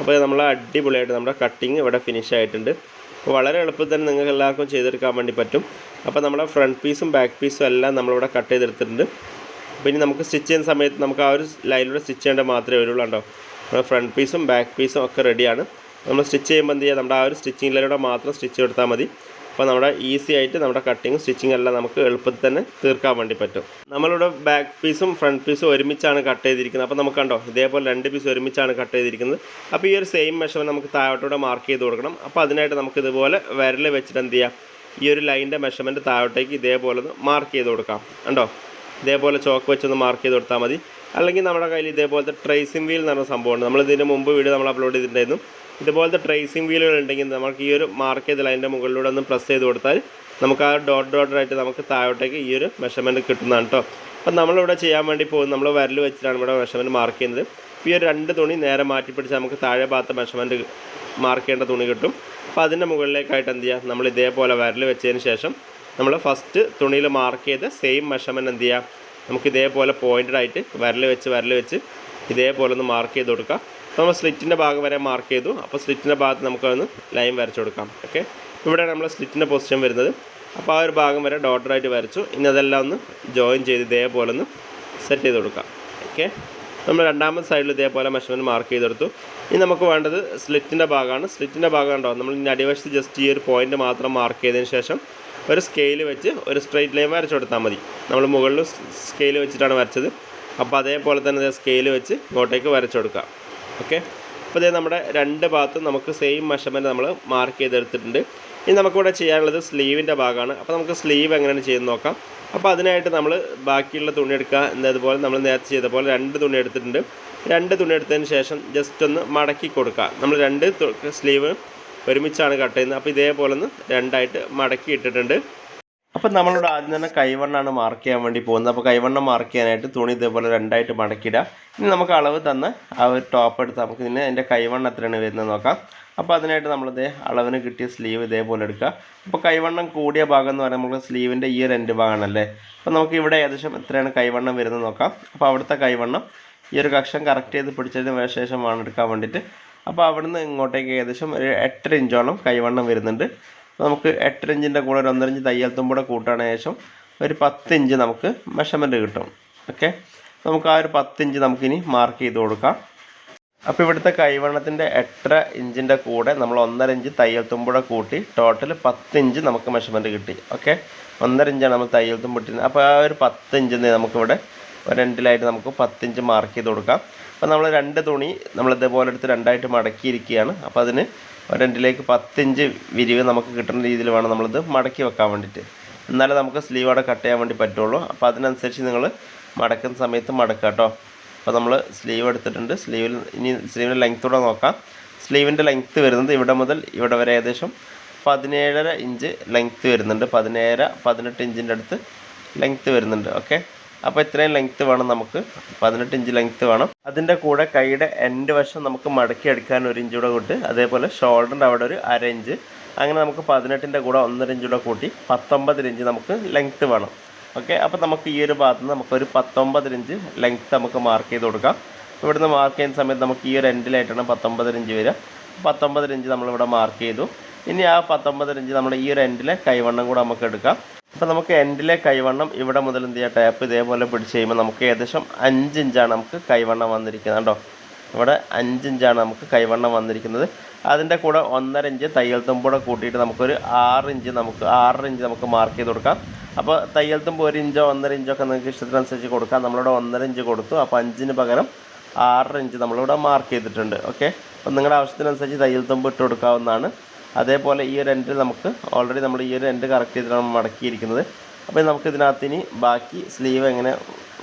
[SPEAKER 1] അപ്പോൾ നമ്മൾ അടിപൊളിയായിട്ട് നമ്മുടെ കട്ടിങ് ഇവിടെ ഫിനിഷ് ആയിട്ടുണ്ട്. അപ്പോൾ വളരെ എളുപ്പത്തിൽ തന്നെ നിങ്ങൾക്ക് എല്ലാവർക്കും ചെയ്തെടുക്കാൻ വേണ്ടി പറ്റും. അപ്പോൾ നമ്മുടെ ഫ്രണ്ട് പീസും ബാക്ക് പീസും എല്ലാം നമ്മളിവിടെ കട്ട് ചെയ്തെടുത്തിട്ടുണ്ട്. ഇനി നമുക്ക് സ്റ്റിച്ച് ചെയ്യുന്ന സമയത്ത് നമുക്ക് ആ ഒരു ലൈനിലൂടെ സ്റ്റിച്ച് ചെയ്യേണ്ടത് മാത്രമേ വരുള്ളൂ നമ്മുടെ ഫ്രണ്ട് പീസും ബാക്ക് പീസും ഒക്കെ റെഡിയാണ് നമ്മൾ സ്റ്റിച്ച് ചെയ്യുമ്പോൾ എന്ത് ചെയ്യുക നമ്മുടെ ആ ഒരു സ്റ്റിച്ചിങ്ങിലൂടെ മാത്രം സ്റ്റിച്ച് കൊടുത്താൽ മതി. അപ്പോൾ നമ്മുടെ ഈസി ആയിട്ട് നമ്മുടെ കട്ടിങ് സ്റ്റിച്ചിങ് എല്ലാം നമുക്ക് എളുപ്പത്തിൽ തന്നെ തീർക്കാൻ വേണ്ടി പറ്റും. നമ്മളിവിടെ ബാക്ക് പീസും ഫ്രണ്ട് പീസും ഒരുമിച്ചാണ് കട്ട് ചെയ്തിരിക്കുന്നത്. അപ്പോൾ നമുക്ക് കണ്ടോ ഇതേപോലെ രണ്ട് പീസ് ഒരുമിച്ചാണ് കട്ട് ചെയ്തിരിക്കുന്നത്. അപ്പോൾ ഈ ഒരു സെയിം മെഷർമെന്റ് നമുക്ക് താഴോട്ടൂടെ മാർക്ക് ചെയ്ത് കൊടുക്കണം. അപ്പോൾ അതിനായിട്ട് നമുക്ക് ഇതുപോലെ വിരൽ വെച്ചിട്ട് എന്ത് ചെയ്യാം? ഈ ഒരു ലൈനിന്റെ മെഷർമെന്റ് താഴോട്ടേക്ക് ഇതേപോലെ ഒന്ന് മാർക്ക് ചെയ്ത് കൊടുക്കാം. കണ്ടോ? ഇതേപോലെ ചോക്ക് വെച്ചൊന്ന് മാർക്ക് ചെയ്ത് കൊടുത്താൽ മതി. അല്ലെങ്കിൽ നമ്മുടെ കയ്യിൽ ഇതേപോലത്തെ ട്രേസിംഗ് വീൽ എന്ന് പറഞ്ഞ സംഭവമുണ്ട്. നമ്മൾ ഇതിന് മുമ്പ് വീഡിയോ നമ്മൾ അപ്ലോഡ് ചെയ്തിട്ടുണ്ടായിരുന്നു. ഇതുപോലത്തെ ട്രേസിംഗ് വീലുകൾ ഉണ്ടെങ്കിൽ നമുക്ക് ഈ ഒരു മാർക്ക് ചെയ്ത ലൈനിന്റെ മുകളിലൂടെ ഒന്ന് പ്രസ് ചെയ്ത് കൊടുത്താൽ നമുക്ക് ആ ഡോട്ട് ഡോട്ടായിട്ട് നമുക്ക് താഴോട്ടേക്ക് ഈ ഒരു മെഷർമെന്റ് കിട്ടുന്നതാണ് കേട്ടോ അപ്പം നമ്മളിവിടെ ചെയ്യാൻ വേണ്ടി പോകുന്നത് നമ്മൾ വരൽ വെച്ചിട്ടാണ് ഇവിടെ മെഷർമെന്റ് മാർക്ക് ചെയ്യുന്നത്. ഈ ഒരു രണ്ട് തുണി നേരെ മാറ്റി പിടിച്ച് നമുക്ക് താഴെ ഭാഗത്ത് മെഷർമെന്റ് മാർക്ക് ചെയ്യേണ്ട തുണി കിട്ടും. അപ്പോൾ അതിന്റെ മുകളിലേക്കായിട്ട് എന്ത് ചെയ്യുക? നമ്മൾ ഇതേപോലെ വരൽ വെച്ചതിന് ശേഷം നമ്മൾ ഫസ്റ്റ് തുണിയിൽ മാർക്ക് ചെയ്ത് സെയിം മെഷർമെന്റ് എന്ത് ചെയ്യുക? നമുക്ക് ഇതേപോലെ പോയിന്റഡായിട്ട് വിരൽ വെച്ച് വരൽ വെച്ച് ഇതേപോലെ ഒന്ന് മാർക്ക് ചെയ്ത് കൊടുക്കുക. നമ്മൾ സ്ലിറ്റിന്റെ ഭാഗം വരെ മാർക്ക് ചെയ്തു. അപ്പോൾ സ്ലിറ്റിന്റെ ഭാഗത്ത് നമുക്കൊന്ന് ലൈൻ വരച്ചു കൊടുക്കാം. ഓക്കെ ഇവിടെ നമ്മൾ സ്ലിറ്റിന്റെ പൊസിഷൻ വരുന്നത്. അപ്പോൾ ആ ഒരു ഭാഗം വരെ ഡോട്ടറായിട്ട് വരച്ചു. ഇനി അതെല്ലാം ഒന്ന് ജോയിൻ ചെയ്ത് ഇതേപോലെ ഒന്ന് സെറ്റ് ചെയ്ത് കൊടുക്കാം. ഓക്കെ നമ്മൾ രണ്ടാമത്തെ സൈഡിൽ ഇതേപോലെ മെഷർമെന്റ് മാർക്ക് ചെയ്തെടുത്തു. ഇനി നമുക്ക് വേണ്ടത് സ്ലിറ്റിന്റെ ഭാഗമാണ്. സ്ലിറ്റിന്റെ ഭാഗം ഉണ്ടോ നമ്മൾ ഇനി അടിവശത്ത് ജസ്റ്റ് ഈ ഒരു പോയിന്റ് മാത്രം മാർക്ക് ചെയ്തതിന് ശേഷം ഒരു സ്കെയിൽ വെച്ച് ഒരു സ്ട്രെയിറ്റ് ലൈൻ വരച്ചു കൊടുത്താൽ മതി. നമ്മൾ മുകളിൽ സ്കെയിൽ വെച്ചിട്ടാണ് വരച്ചത്. അപ്പോൾ അതേപോലെ തന്നെ സ്കെയിൽ വെച്ച് ഇങ്ങോട്ടേക്ക് വരച്ചു കൊടുക്കുക ഓക്കെ? അപ്പോൾ ഇതേ നമ്മുടെ രണ്ട് ഭാഗത്തും നമുക്ക് സെയിം മെഷർമെന്റ് നമ്മൾ മാർക്ക് ചെയ്തെടുത്തിട്ടുണ്ട്. ഇനി നമുക്കിവിടെ ചെയ്യാനുള്ളത് സ്ലീവിന്റെ ഭാഗമാണ്. അപ്പോൾ നമുക്ക് സ്ലീവ് എങ്ങനെയാണ് ചെയ്യുന്നത് നോക്കാം. അപ്പോൾ അതിനായിട്ട് നമ്മൾ ബാക്കിയുള്ള തുണി എടുക്കുക. എന്നതുപോലെ നമ്മൾ നേരത്തെ ചെയ്ത പോലെ രണ്ട് തുണി എടുത്തിട്ടുണ്ട്. രണ്ട് തുണി എടുത്തതിന് ശേഷം ജസ്റ്റ് ഒന്ന് മടക്കി കൊടുക്കുക. നമ്മൾ രണ്ട് സ്ലീവ് ഒരുമിച്ചാണ് കട്ട് ചെയ്യുന്നത്. അപ്പോൾ ഇതേപോലെ ഒന്ന് രണ്ടായിട്ട് മടക്കി ഇട്ടിട്ടുണ്ട്. അപ്പം നമ്മളിവിടെ ആദ്യം തന്നെ കൈവണ്ണാണ് മാർക്ക് ചെയ്യാൻ വേണ്ടി പോകുന്നത്. അപ്പോൾ കൈവണ്ണം മാർക്ക് ചെയ്യാനായിട്ട് തുണി ഇതേപോലെ രണ്ടായിട്ട് മടക്കിയിടുക ഇനി നമുക്ക് അളവ് തന്ന് ആ ഒരു ടോപ്പ് എടുത്ത് നമുക്ക് ഇതിന് അതിന്റെ കൈവണ്ണം എത്രയാണ് വരുന്നത് നോക്കാം. അപ്പോൾ അതിനായിട്ട് നമ്മളിതേ അളവിന് കിട്ടിയ സ്ലീവ് ഇതേപോലെ എടുക്കുക. അപ്പോൾ കൈവണ്ണം കൂടിയ ഭാഗം എന്ന് പറയുമ്പോൾ നമുക്ക് സ്ലീവിന്റെ ഈ രണ്ട് ഭാഗമാണല്ലേ? അപ്പോൾ നമുക്ക് ഇവിടെ ഏകദേശം എത്രയാണ് കൈവണ്ണം വരുന്നത് നോക്കാം. അപ്പോൾ അവിടുത്തെ കൈവണ്ണം ഈ ഒരു കക്ഷം കറക്റ്റ് ചെയ്ത് പിടിച്ചതിന് ശേഷമാണ് എടുക്കാൻ വേണ്ടിയിട്ട്. അപ്പോൾ അവിടുന്ന് ഇങ്ങോട്ടേക്ക് ഏകദേശം ഒരു എട്ടര ഇഞ്ചോളം കൈവണ്ണം വരുന്നുണ്ട്. നമുക്ക് എട്ടര ഇഞ്ചിന്റെ കൂടെ ഒരു ഒന്നര ഇഞ്ച് തയ്യൽ തുമ്പൂടെ ശേഷം ഒരു പത്ത് ഇഞ്ച് നമുക്ക് മെഷർമെന്റ് കിട്ടും. ഓക്കെ നമുക്ക് ആ ഒരു പത്ത് ഇഞ്ച് നമുക്കിനി മാർക്ക് ചെയ്ത് കൊടുക്കാം. അപ്പോൾ ഇവിടുത്തെ കൈവണ്ണത്തിന്റെ എട്ടര ഇഞ്ചിന്റെ കൂടെ നമ്മൾ ഒന്നര ഇഞ്ച് തയ്യൽ തുമ്പൂടെ കൂട്ടി ടോട്ടൽ പത്ത് ഇഞ്ച് നമുക്ക് മെഷർമെന്റ് കിട്ടി. ഓക്കെ ഒന്നര ഇഞ്ചാണ് നമ്മൾ തയ്യൽ തുമ്പിട്ടിരുന്നത് അപ്പോൾ ആ ഒരു പത്ത് ഇഞ്ച് നമുക്കിവിടെ ഒരെണ്ടിലായിട്ട് നമുക്ക് പത്ത് ഇഞ്ച് മാർക്ക് ചെയ്ത് കൊടുക്കാം. അപ്പോൾ നമ്മൾ രണ്ട് തുണി നമ്മൾ ഇതേപോലെ എടുത്ത് രണ്ടായിട്ട് മടക്കിയിരിക്കുകയാണ്. അപ്പോൾ അതിന് ഒരെണ്ടിലേക്ക് പത്തിഞ്ച് വിരിവ് നമുക്ക് കിട്ടുന്ന രീതിയിൽ വേണം നമ്മളിത് മടക്കി വെക്കാൻ വേണ്ടിയിട്ട്. എന്നാലേ നമുക്ക് സ്ലീവ് അവിടെ കട്ട് ചെയ്യാൻ വേണ്ടി പറ്റുള്ളൂ. അപ്പോൾ അതിനനുസരിച്ച് നിങ്ങൾ മടക്കുന്ന സമയത്ത് മടക്കുക കേട്ടോ. അപ്പോൾ നമ്മൾ സ്ലീവ് എടുത്തിട്ടുണ്ട്. സ്ലീവിൽ ഇനി സ്ലീവിന്റെ ലെങ്ത്തൂടെ നോക്കാം. സ്ലീവിന്റെ ലെങ്ത്ത് വരുന്നത് ഇവിടെ മുതൽ ഇവിടെ വരെ ഏകദേശം പതിനേഴര ഇഞ്ച് ലെങ്ത്ത് വരുന്നുണ്ട്. പതിനേഴര പതിനെട്ട് ഇഞ്ചിന്റെ അടുത്ത് ലെങ്ത്ത് വരുന്നുണ്ട്. ഓക്കെ അപ്പോൾ ഇത്രയും ലെങ്ത്ത് വേണം നമുക്ക്. പതിനെട്ട് ഇഞ്ച് ലെങ്ത്ത് വേണം. അതിന്റെ കൂടെ കൈയുടെ എൻഡ് വശം നമുക്ക് മടക്കി എടുക്കാൻ ഒരു ഇഞ്ച് കൂടെ കൂട്ടി. അതേപോലെ ഷോൾഡറിന്റെ അവിടെ ഒരു അര ഇഞ്ച് അങ്ങനെ നമുക്ക് പതിനെട്ടിന്റെ കൂടെ ഒന്നര ഇഞ്ച് കൂടെ കൂട്ടി പത്തൊമ്പത് ഇഞ്ച് നമുക്ക് ലെങ്ത്ത് വേണം. ഓക്കെ അപ്പോൾ നമുക്ക് ഈ ഒരു ഭാഗത്ത് നിന്ന് നമുക്കൊരു പത്തൊമ്പത് ഇഞ്ച് ലെങ്ത്ത് നമുക്ക് മാർക്ക് ചെയ്ത് കൊടുക്കാം. ഇവിടുന്ന് മാർക്ക് ചെയ്യുന്ന സമയത്ത് നമുക്ക് ഈ ഒരു എൻഡിലായിട്ടാണ് പത്തൊമ്പത് ഇഞ്ച് വരിക. പത്തൊമ്പത് ഇഞ്ച് നമ്മളിവിടെ മാർക്ക് ചെയ്തു. ഇനി ആ പത്തൊമ്പത് ഇഞ്ച് നമ്മുടെ ഈ ഒരു എൻഡിലെ കൈവണ്ണം കൂടെ നമുക്ക് എടുക്കാം. അപ്പോൾ നമുക്ക് എൻഡിലെ കൈവണ്ണം ഇവിടെ മുതൽ എന്ത് ചെയ്യാം? ടാപ്പ് ഇതേപോലെ പിടിച്ച് കഴിയുമ്പോൾ നമുക്ക് ഏകദേശം അഞ്ച് ഇഞ്ചാണ് നമുക്ക് കൈവണ്ണം വന്നിരിക്കുന്നത് കേട്ടോ ഇവിടെ അഞ്ച് ഇഞ്ചാണ് നമുക്ക് കൈവണ്ണം വന്നിരിക്കുന്നത്. അതിന്റെ കൂടെ ഒന്നര ഇഞ്ച് തയ്യൽ തുമ്പൂടെ കൂട്ടിയിട്ട് നമുക്കൊരു ആറ് ഇഞ്ച് നമുക്ക് ആറര ഇഞ്ച് നമുക്ക് മാർക്ക് ചെയ്ത് കൊടുക്കാം. അപ്പോൾ തയ്യൽ തുമ്പ് ഒരു ഇഞ്ചോ ഒന്നര ഇഞ്ചോ ഒക്കെ നിങ്ങൾക്ക് ഇഷ്ടത്തിനനുസരിച്ച് കൊടുക്കാം. നമ്മളിവിടെ ഒന്നര ഇഞ്ച് കൊടുത്തു. അപ്പോൾ അഞ്ചിന് പകരം ആറര ഇഞ്ച് നമ്മളിവിടെ മാർക്ക് ചെയ്തിട്ടുണ്ട്. ഓക്കെ അപ്പോൾ നിങ്ങളുടെ ആവശ്യത്തിനനുസരിച്ച് തയ്യൽ തുമ്പ് ഇട്ട് കൊടുക്കാവുന്നതാണ്. അതേപോലെ ഈ ഒരു എൻഡ് നമുക്ക് ഓൾറെഡി നമ്മൾ ഈ ഒരു എൻഡ് കറക്റ്റ് ചെയ്തിട്ടാണ് മടക്കിയിരിക്കുന്നത്. അപ്പോൾ നമുക്ക് ഇതിനകത്ത് ഇനി ബാക്കി സ്ലീവ് എങ്ങനെ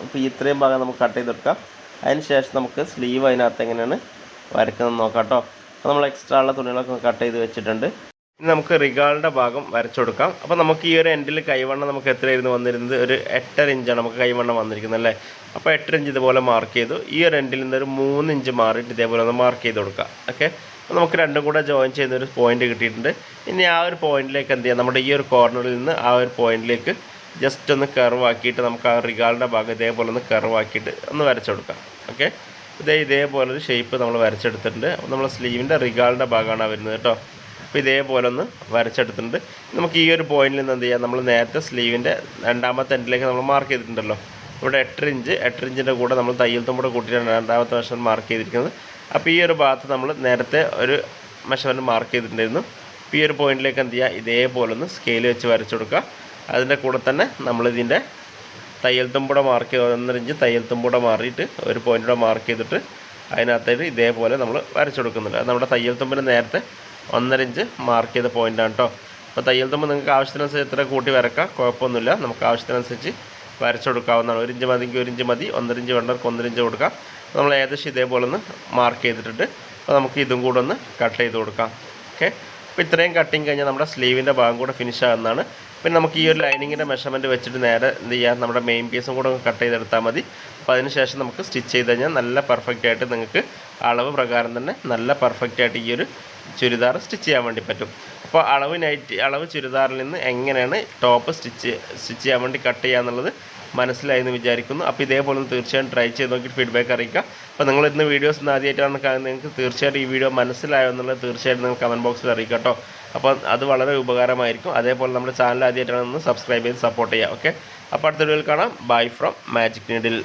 [SPEAKER 1] ഇപ്പോൾ ഇത്രയും ഭാഗം നമുക്ക് കട്ട് ചെയ്തെടുക്കാം. അതിന് ശേഷം നമുക്ക് സ്ലീവ് അതിനകത്ത് എങ്ങനെയാണ് വരയ്ക്കുന്നത് നോക്കാം കേട്ടോ. അപ്പോൾ നമ്മൾ എക്സ്ട്രാ ഉള്ള തുണികളൊക്കെ കട്ട് ചെയ്ത് വെച്ചിട്ടുണ്ട്. ഇനി നമുക്ക് റിഗാളിന്റെ ഭാഗം വരച്ചു കൊടുക്കാം അപ്പോൾ നമുക്ക് ഈ ഒരു എൻഡിൽ കൈവണ്ണം നമുക്ക് എത്രയായിരുന്നു വന്നിരുന്നത്? ഒരു എട്ടര ഇഞ്ചാണ് നമുക്ക് കൈവണ്ണം വന്നിരിക്കുന്നത് അല്ലേ? അപ്പോൾ എട്ടര ഇഞ്ച് ഇതുപോലെ മാർക്ക് ചെയ്തു. ഈ ഒരു എൻഡിൽ നിന്ന് ഒരു മൂന്ന് ഇഞ്ച് മാറിയിട്ട് ഇതേപോലെ ഒന്ന് മാർക്ക് ചെയ്ത് കൊടുക്കാം. ഓക്കെ നമുക്ക് രണ്ടും കൂടെ ജോയിൻ ചെയ്യുന്ന ഒരു പോയിന്റ് കിട്ടിയിട്ടുണ്ട്. ഇനി ആ ഒരു പോയിന്റിലേക്ക് എന്ത് ചെയ്യാം? നമ്മുടെ ഈ ഒരു കോർണറിൽ നിന്ന് ആ ഒരു പോയിന്റിലേക്ക് ജസ്റ്റ് ഒന്ന് കർവ് ആക്കിയിട്ട് നമുക്ക് ആ റിഗാളിന്റെ ഭാഗം ഇതേപോലെ ഒന്ന് കർവ് ആക്കിയിട്ട് ഒന്ന് വരച്ചെടുക്കാം ഓക്കെ ഇതേ ഇതേപോലെ ഒരു ഷേപ്പ് നമ്മൾ വരച്ചെടുത്തിട്ടുണ്ട്. അപ്പോൾ നമ്മൾ സ്ലീവിന്റെ റിഗാളിന്റെ ഭാഗമാണ് വരുന്നത് കേട്ടോ. അപ്പോൾ ഇതേപോലെ ഒന്ന് വരച്ചെടുത്തിട്ടുണ്ട്. നമുക്ക് ഈ ഒരു പോയിന്റിൽ നിന്ന് എന്ത് ചെയ്യാം? നമ്മൾ നേരത്തെ സ്ലീവിന്റെ രണ്ടാമത്തെ എൻഡിലേക്ക് നമ്മൾ മാർക്ക് ചെയ്തിട്ടുണ്ടല്ലോ. ഇവിടെ എട്ടര ഇഞ്ച് എട്ടര ഇഞ്ചിന്റെ കൂടെ നമ്മൾ തയ്യൽ തുമ്പോടെ കൂട്ടിയിട്ടാണ് രണ്ടാമത്തെ വർഷം മാർക്ക് ചെയ്തിരിക്കുന്നത്. അപ്പോൾ ഈ ഒരു ഭാഗത്ത് നമ്മൾ നേരത്തെ ഒരു മെഷർമെന്റ് മാർക്ക് ചെയ്തിട്ടുണ്ടായിരുന്നു. അപ്പോൾ ഈ ഒരു പോയിന്റിലേക്ക് എന്ത് ചെയ്യുക ഇതേപോലെ ഒന്ന് സ്കെയിൽ വെച്ച് വരച്ചു കൊടുക്കുക. അതിന്റെ കൂടെ തന്നെ നമ്മളിതിന്റെ തയ്യൽ തുമ്പൂടെ മാർക്ക് ചെയ്ത് ഒന്നര ഇഞ്ച് തയ്യൽ തുമ്പൂടെ മാറിയിട്ട് ഒരു പോയിന്റൂടെ മാർക്ക് ചെയ്തിട്ട് അതിനകത്തായിട്ട് ഇതേപോലെ നമ്മൾ വരച്ചു കൊടുക്കുന്നുണ്ട്. അത് നമ്മുടെ തയ്യൽ തുമ്പിന് നേരത്തെ ഒന്നര ഇഞ്ച് മാർക്ക് ചെയ്ത പോയിന്റാണ് കേട്ടോ അപ്പോൾ തയ്യൽ തുമ്പ് നിങ്ങൾക്ക് ആവശ്യത്തിനനുസരിച്ച് എത്ര കൂട്ടി വരക്കാം? കുഴപ്പമൊന്നുമില്ല. നമുക്ക് ആവശ്യത്തിനനുസരിച്ച് വരച്ചു കൊടുക്കാവുന്നതാണ്. ഒരു ഇഞ്ച് മതിയെങ്കിൽ ഒരു ഇഞ്ച് മതി. ഒന്നര ഇഞ്ച് വേണ്ടവർക്ക് ഒന്നര ഇഞ്ച് കൊടുക്കാം. നമ്മൾ ഏകദേശം ഇതേപോലെ ഒന്ന് മാർക്ക് ചെയ്തിട്ടുണ്ട്. അപ്പോൾ നമുക്ക് ഇതും കൂടെ ഒന്ന് കട്ട് ചെയ്ത് കൊടുക്കാം. ഓക്കെ അപ്പോൾ ഇത്രയും കട്ടിങ് കഴിഞ്ഞാൽ നമ്മുടെ സ്ലീവിന്റെ ഭാഗം കൂടെ ഫിനിഷ് ആകുന്നതാണ് പിന്നെ നമുക്ക് ഈ ഒരു ലൈനിങ്ങിന്റെ മെഷർമെന്റ് വെച്ചിട്ട് നേരെ എന്ത് ചെയ്യാം? നമ്മുടെ മെയിൻ പീസും കൂടെ കട്ട് ചെയ്തെടുത്താൽ മതി. അപ്പോൾ അതിനുശേഷം നമുക്ക് സ്റ്റിച്ച് ചെയ്ത് കഴിഞ്ഞാൽ നല്ല പെർഫെക്റ്റ് ആയിട്ട് നിങ്ങൾക്ക് അളവ് പ്രകാരം തന്നെ നല്ല പെർഫെക്റ്റ് ആയിട്ട് ഈ ഒരു ചുരിദാർ സ്റ്റിച്ച് ചെയ്യാൻ വേണ്ടി പറ്റും. അപ്പോൾ അളവ് നൈറ്റ് അളവ് ചുരിദാറിൽ നിന്ന് എങ്ങനെയാണ് ടോപ്പ് സ്റ്റിച്ച് സ്റ്റിച്ച് ചെയ്യാൻ വേണ്ടി കട്ട് ചെയ്യുക എന്നുള്ളത് മനസ്സിലായി എന്ന് വിചാരിക്കുന്നു. അപ്പോൾ ഇതേപോലെ ഒന്ന് തീർച്ചയായും ട്രൈ ചെയ്ത് നോക്കി ഫീഡ്ബാക്ക് അറിയിക്കുക. അപ്പോൾ നിങ്ങൾ ഇന്ന് വീഡിയോസ് ഇന്ന് ആദ്യമായിട്ടാണ് നിങ്ങൾക്ക് തീർച്ചയായിട്ടും ഈ വീഡിയോ മനസ്സിലായോ എന്നുള്ളത് തീർച്ചയായിട്ടും നിങ്ങൾ കമന്റ് ബോക്സിൽ അറിയിക്കുക കേട്ടോ. അപ്പോൾ അത് വളരെ ഉപകാരമായിരിക്കും. അതേപോലെ നമ്മുടെ ചാനൽ ആദ്യമായിട്ടാണ് ഒന്ന് സബ്സ്ക്രൈബ് ചെയ്ത് സപ്പോർട്ട് ചെയ്യുക. ഓക്കെ അപ്പോൾ അടുത്ത വീഡിയോയിൽ കാണാം. Bye from magic needle